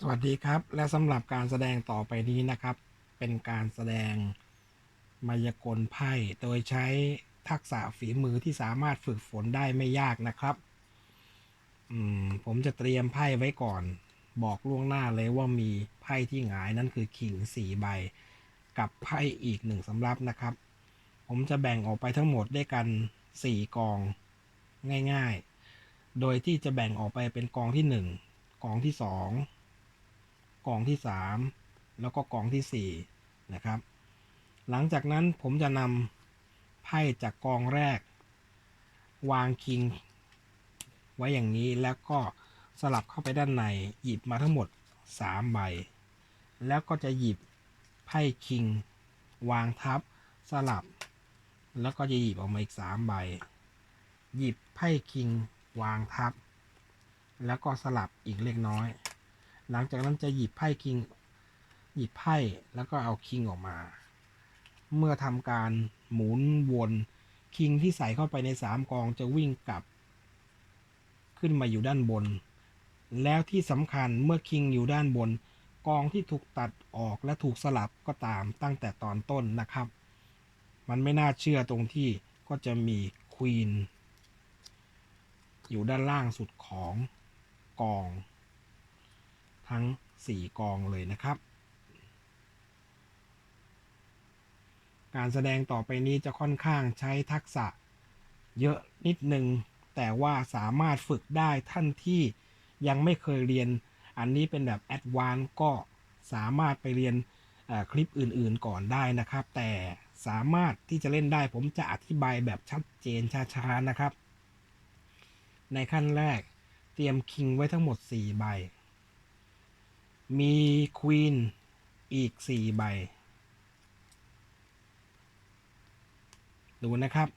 สวัสดีครับ และสำหรับการแสดงต่อไปนี้นะครับ เป็นการแสดงมายากลไพ่โดยใช้ทักษะฝีมือที่สามารถฝึกฝนได้ไม่ยากนะครับมผมจะเตรียมไพ่ไว้ก่อน บอกล่วงหน้าเลยว่ามีไพ่ที่หงายนั่นคือขิงสี่ใบ กับไพ่อีกหนึ่งสำรับนะครับ ผมจะแบ่งออกไปทั้งหมดด้วยกันสี่กองง่าย ๆ โดยที่จะแบ่งออกไปเป็นกองที่หนึ่งกองที่สอง กองที่ 3 แล้วก็กองที่ 4 นะครับ หลังจากนั้นผมจะนำไพ่จากกองแรก วางคิง ไว้อย่างนี้แล้วก็สลับเข้าไปด้านในหยิบมาทั้งหมด 3 ใบ แล้วก็จะหยิบไพ่คิง วางทับสลับ แล้วก็จะหยิบออกมาอีก 3 ใบ หยิบไพ่คิง วางทับ แล้วก็สลับอีกเล็กน้อย หลังจากนั้นจะหยิบไพ่คิง หยิบไพ่แล้วก็เอาคิงออกมา เมื่อทำการหมุนวนคิงที่ใส่เข้าไปในสามกองจะวิ่งกลับ ขึ้นมาอยู่ด้านบน แล้วที่สำคัญเมื่อคิงอยู่ด้านบน กองที่ถูกตัดออกและถูกสลับก็ตามตั้งแต่ตอนต้นนะครับ มันไม่น่าเชื่อตรงที่ก็จะมีควีนอยู่ด้านล่างสุดของกอง ทั้ง 4 กองเลยนะครับ การแสดงต่อไปนี้จะค่อนข้างใช้ทักษะเยอะนิดนึง แต่ว่าสามารถฝึกได้ท่านที่ยังไม่เคยเรียน อันนี้เป็นแบบแอดวานก็สามารถไปเรียนคลิปอื่นๆก่อนได้นะครับ แต่สามารถที่จะเล่นได้ผมจะอธิบายแบบชัดเจนช้าๆนะครับ ในขั้นแรกเตรียมคิงไว้ทั้งหมด 4 ใบ มีควีนอีก4ใบ ดูนะครับ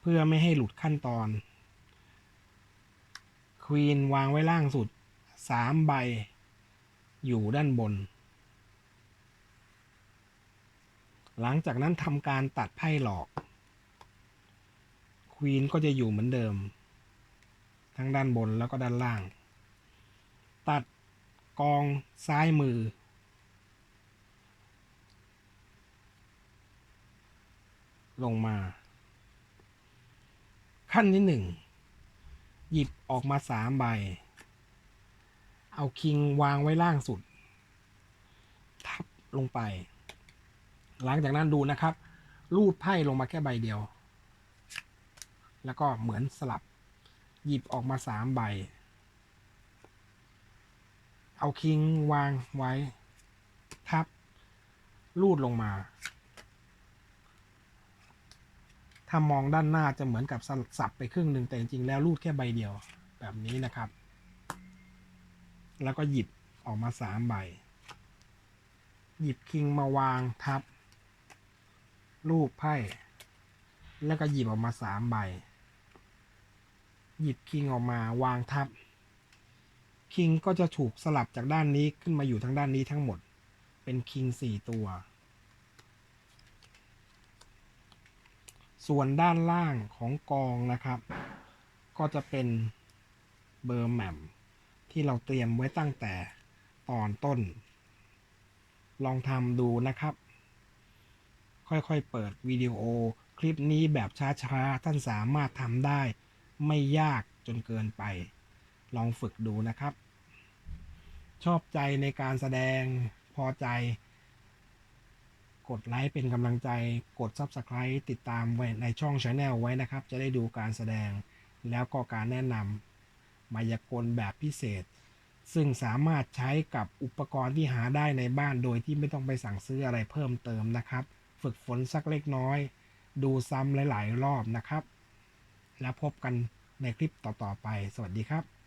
เพื่อไม่ให้หลุดขั้นตอน ควีนวางไว้ล่างสุด3ใบ อยู่ด้านบน หลังจากนั้นทำการตัดไพ่หลอก ควีนก็จะอยู่เหมือนเดิม ทั้งด้านบนแล้วก็ด้านล่าง ตัดกองซ้ายมือ ลงมา ขั้นที่หนึ่งหยิบออกมาสามใบ เอาคิงวางไว้ล่างสุด ทับลงไป หลังจากนั้นดูนะครับ รูดไพ่ลงมาแค่ใบเดียว แล้วก็เหมือนสลับ หยิบออกมาสามใบ เอาคิงวางไว้ ทับ ลูดลงมา ถ้ามองด้านหน้าจะเหมือนกับสับไปครึ่งหนึ่งแต่จริงๆแล้วลูดแค่ใบเดียวแบบนี้นะครับ แล้วก็หยิบออกมาสามใบ หยิบคิงมาวางทับ รูปไพ่ แล้วก็หยิบออกมาสามใบ หยิบคิงออกมาวางทับ คิงก็จะถูกสลับจากด้านนี้ขึ้นมาอยู่ทางด้านนี้ทั้งหมด เป็นคิงสี่ตัว ส่วนด้านล่างของกองนะครับ ก็จะเป็นเบอร์แหม่มที่เราเตรียมไว้ตั้งแต่ตอนต้น ลองทำดูนะครับ ค่อยๆเปิดวิดีโอคลิปนี้แบบช้าๆ ท่านสามารถทำได้ ไม่ยากจนเกินไป ลองฝึกดูนะครับ ชอบใจในการแสดงพอใจ กดไลค์เป็นกำลังใจกด Subscribe ติดตามไว้ในช่อง Channel ไว้นะครับ จะได้ดูการแสดงแล้วก็การแนะนำมายากลแบบพิเศษ ซึ่งสามารถใช้กับอุปกรณ์ที่หาได้ในบ้านโดยที่ไม่ต้องไปสั่งซื้ออะไรเพิ่มเติมนะครับ ฝึกฝนสักเล็กน้อย ดูซ้ำหลาย ๆ รอบนะครับ แล้วพบกันในคลิปต่อ ๆ ไป สวัสดีครับ